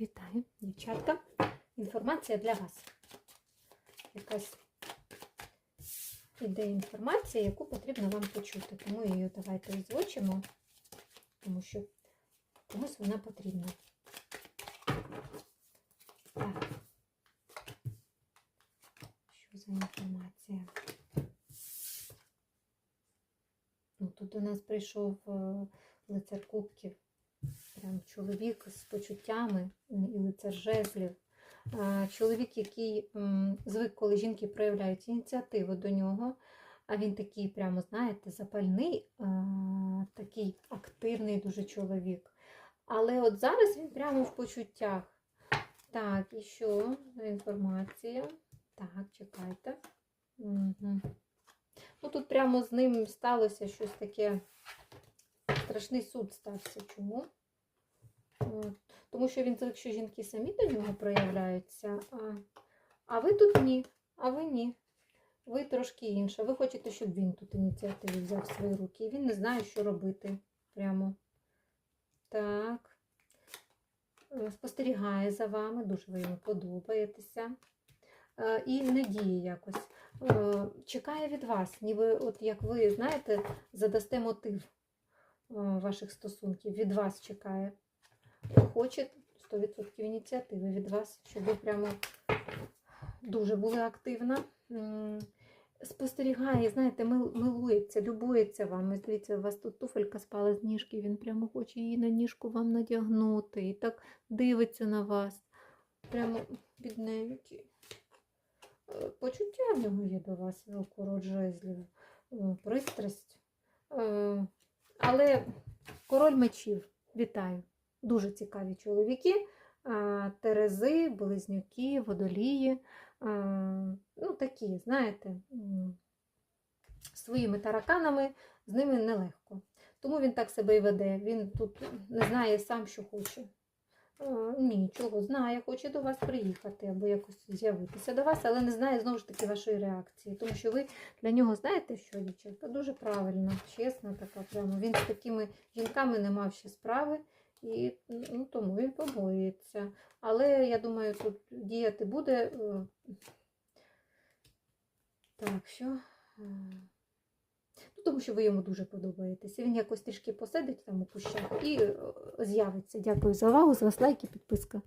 Вітаю, дівчатка. Інформація для вас. Якась іде інформація, яку потрібно вам почути. Тому її давайте озвучимо, тому що комусь вона потрібна. Так. Що за інформація? Ну, тут до нас прийшов е, лицар кубків. Прям чоловік з почуттями і лицар жезлів. Чоловік, який звик, коли жінки проявляють ініціативу до нього, а він такий, прямо, знаєте, запальний, такий активний дуже чоловік. Але от зараз він прямо в почуттях. Так, і що за інформація? Так, чекайте. Угу. Ну, тут прямо з ним сталося щось таке. Страшний суд стався. Чому? От. Тому що він звик, що жінки самі до нього проявляються, а, а ви тут ні, а ви ні. Ви трошки інша. Ви хочете, щоб він тут ініціативу взяв в свої руки. Він не знає, що робити. Прямо. Так. Е, Спостерігає за вами, дуже ви йому подобаєтеся. Е, І не діє якось. Е, Чекає від вас, ніби, от як ви знаєте, задасте мотив ваших стосунків, від вас чекає. Хоче 100% ініціативи від вас, щоб ви прямо дуже були активна. Спостерігає, знаєте, милується, любується вам. Дивіться, у вас тут туфелька спала з ніжки, він прямо хоче її на ніжку вам надягнути. І так дивиться на вас. Прямо бідненький. Е, Почуття в нього є до вас, король жезлів, е, пристрасть. Але король мечів, вітаю. Дуже цікаві чоловіки. Терези, близнюки, водолії. Ну, такі, знаєте, своїми тараканами з ними нелегко. Тому він так себе і веде. Він тут не знає сам, що хоче. Нічого знає, хоче до вас приїхати або якось з'явитися до вас, але не знає знову ж таки вашої реакції. Тому що ви для нього знаєте, що дівчатка дуже правильно, чесна така прямо. Він з такими жінками не мав ще справи. І ну, тому він побоїться. Але я думаю, тут діяти буде. е, Так, що? Ну, тому що ви йому дуже подобаєтеся. Він якось трішки посидить там у кущах і е, з'явиться. Дякую за увагу. З вас лайк і підписка.